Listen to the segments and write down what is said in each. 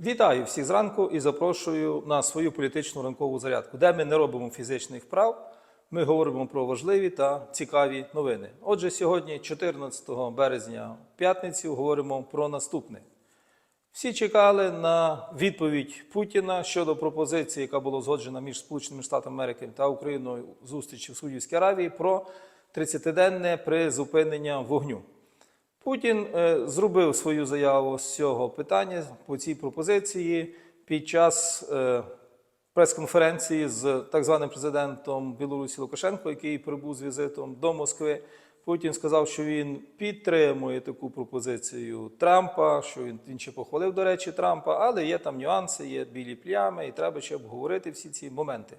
Вітаю всіх зранку і запрошую на свою політичну ранкову зарядку, де ми не робимо фізичних вправ. Ми говоримо про важливі та цікаві новини. Отже, сьогодні, 14 березня, п'ятницю, говоримо про наступне. Всі чекали на відповідь Путіна щодо пропозиції, яка була узгоджена між Сполученими Штатами Америки та Україною зустрічі в Судівській Аравії про 30-денне призупинення вогню. Путін е, зробив свою заяву з цього питання по цій пропозиції під час е, прес-конференції з так званим президентом Білорусі Лукашенко, який прибув з візитом до Москви. Путін сказав, що він підтримує таку пропозицію Трампа, що він, він ще похвалив, до речі, Трампа, але є там нюанси, є білі плями, і треба ще обговорити всі ці моменти.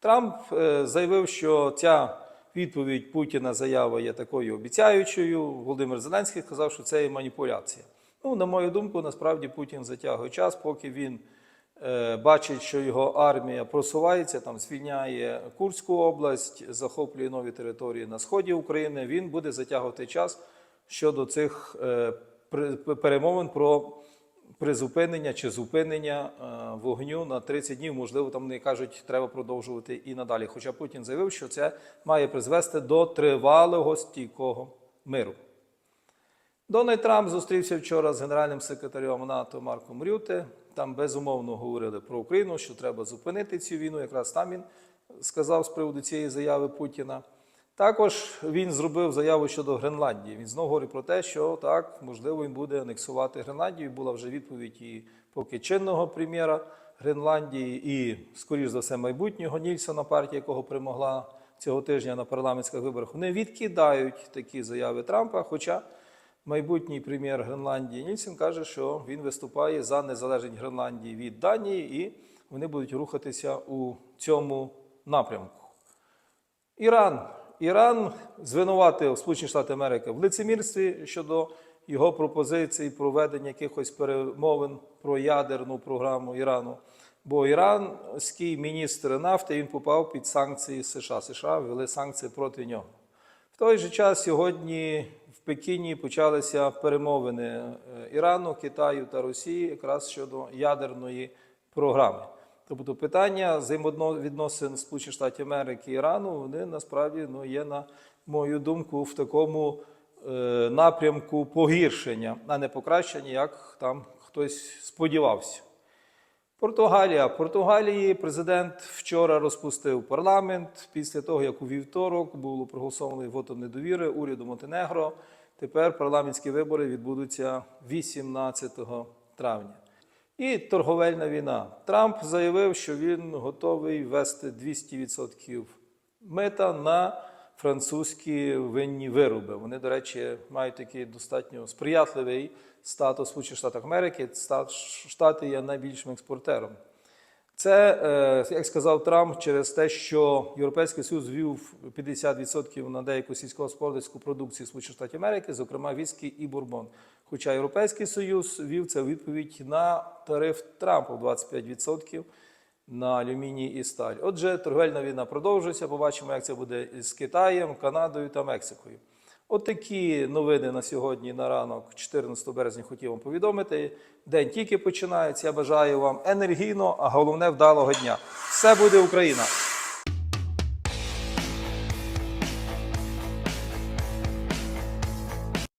Трамп е, заявив, що ця відповідь Путіна заява є такою обіцяючою. Володимир Зеленський сказав, що це є маніпуляція. Ну, на мою думку, насправді Путін затягує час, поки він е, бачить, що його армія просувається, там звільняє Курську область, захоплює нові території на сході України. Він буде затягувати час щодо цих е, перемовин про призупинення чи зупинення е, вогню на 30 днів. Можливо, там не кажуть, треба продовжувати і надалі. Хоча Путін заявив, що це має призвести до тривалого стійкого миру. Дональд Трамп зустрівся вчора з генеральним секретарем НАТО Марком Рюте. Там безумовно говорили про Україну, що треба зупинити цю війну. Якраз там він сказав з приводу цієї заяви Путіна. Також він зробив заяву щодо Гренландії. Він знову говорить про те, що так, можливо, він буде анексувати Гренландію. Була вже відповідь і поки чинного прем'єра Гренландії, і, скоріш за все, майбутнього Нільсона, партія, якого перемогла цього тижня на парламентських виборах. Вони відкидають такі заяви Трампа. Хоча майбутній прем'єр Гренландії Нільсен каже, що він виступає за незалежність Гренландії від Данії, і вони будуть рухатися у цьому напрямку. Іран. Іран звинуватив Сполучені Штати Америки в лицемірстві щодо його пропозицій проведення якихось перемовин про ядерну програму Ірану. Бо іранський міністр нафти він попав під санкції США. США ввели санкції проти нього. В той же час сьогодні в Пекіні почалися перемовини е, Ірану, Китаю та Росії якраз щодо ядерної програми. Тобто питання взаємовідносин Сполучених Штатів Америки і Ірану, вони насправді ну, є, на мою думку, в такому е, напрямку погіршення, а не покращення, як там хтось сподівався. Португалія. В Португалії президент вчора розпустив парламент після того, як у вівторок було проголосовано вотом недовіри уряду Монтенегро. Тепер парламентські вибори відбудуться 18 травня. І торговельна війна. Трамп заявив, що він готовий ввести 200% мита на французькі винні вироби. Вони, до речі, мають такий достатньо сприятливий статус в Штатах Америки. Штати є найбільшим експортером. Це, е, як сказав Трамп, через те, що Європейський Союз ввів 50% на деяку сільськогосподарську продукцію Сполучених Штатів Америки, зокрема віскі і бурбон. Хоча Європейський Союз ввів це у відповідь на тариф Трампа 25% на алюміній і сталь. Отже, торговельна війна продовжується. Побачимо, як це буде з Китаєм, Канадою та Мексикою. От такі новини на сьогодні на ранок, 14 березня, хотів вам повідомити. День тільки починається. Я бажаю вам енергійно, а головне вдалого дня. Все буде Україна!